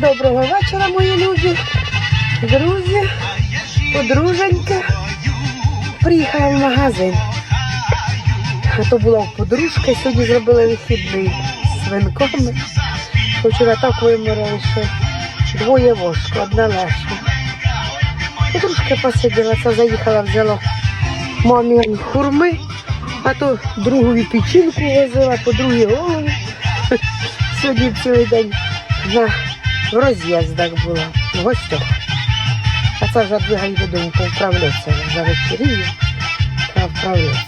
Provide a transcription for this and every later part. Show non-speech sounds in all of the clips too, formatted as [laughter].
Доброго вечора, мої любі, друзі, подруженьки. Приїхала в магазин. А то була в подружки, сьогодні зробили вихідний з свинками. Вчора так виморили, що двоє вошку, одна легше. Подружка посиділа, це заїхала, взяла мамі хурми, а то другу печінку возила, по другій голову. [laughs] Сьогодні цілий день на в роз'їздах була, в гостях. А це вже двигай додому повправлятися, вже вечеріє, треба вправлятися.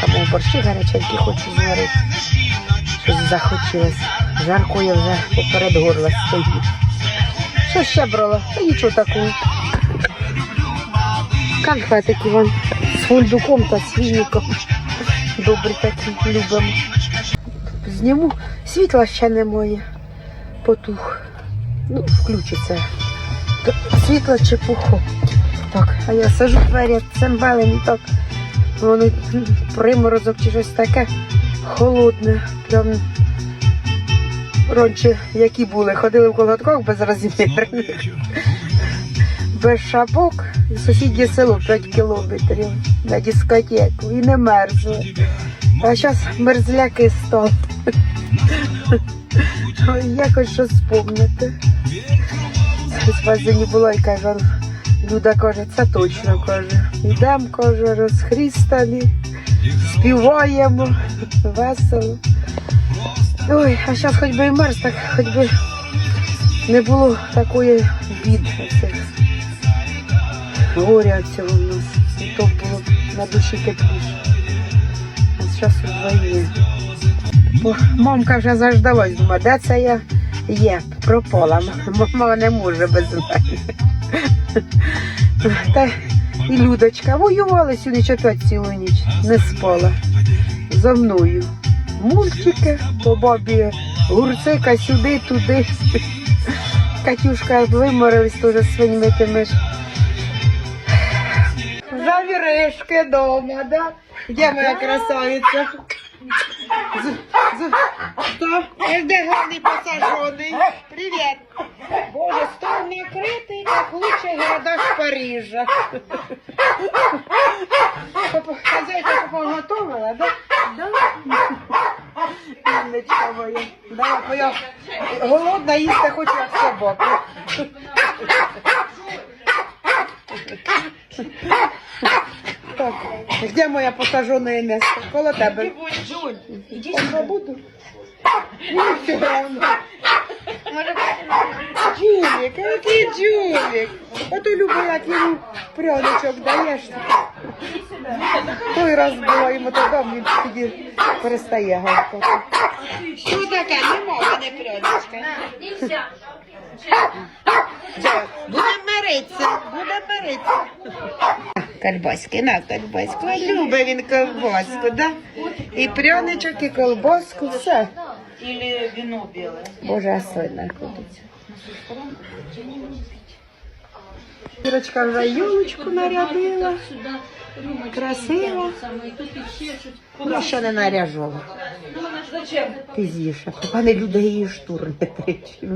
Там у борщі гаряченькі хочу зварити. Щось захотілося. Жарко я вже поперед горла стоїть. Що ще брала? Та нічого такого. Конфетики вон з фундуком та з фініком. Добрі такі, любимо. Зніму. Світла ще немає. Потух. Ну, включиться. Світло чепуху. Так, а я сижу в двері цимбелем так. Воно м, приморозок чи щось таке холодне. Прям раніше які були, ходили в колготках без розмірних, без шапок. І сусіднє село 5 кілометрів на дискотеку і не мерзли. А зараз мерзляки стали. Ой, Я хочу щось спомнити. Щось в магазині була і каже, Люда каже, це точно каже. Йдемо, каже, розхрістані, співаємо, весело. Ой, а зараз хоч би і мерз, так хоч би не було такої бід оцих. Горя цього в нас. І то було на душі тепліше. Зараз вдвоє. Мамка вже заждалась, думає, де це я є, пропала. Мама не може без мене. Та і Людочка воювала сьогодні четверть цілу ніч, не спала. За мною. Мультики по бабі гурцика сюди, туди. Катюшка виморилась теж свиніми тими ж. Завіришки дома, да? Де моя красавиця? Е, Де гарний посажений? Привіт. Боже, стол накритий, як в лучших городах Парижа. Хазяйка поготовила, да? Да. Умничка моя. Да, бо я голодна їсти хочу як собака. Так, де моя посажене місце? Коло тебе. Я буду. Джулік, який Джулік? Ото Люба, як йому пряничок даєш. Той раз було йому то він тоді перестає гавкати. Що таке? Нема в мене пряничка. Будемо миритися, будемо миритися. Кальбаски, на кальбаску. Любить він колбаску, да? І пряничок, і колбаску, все. Или вино белое. Боже, а соль знаходиться. Ірочка вже юлочку нарядила. Красиво. Я ще не наряжала. Ти з'їш, а пане люди її штурне тричі.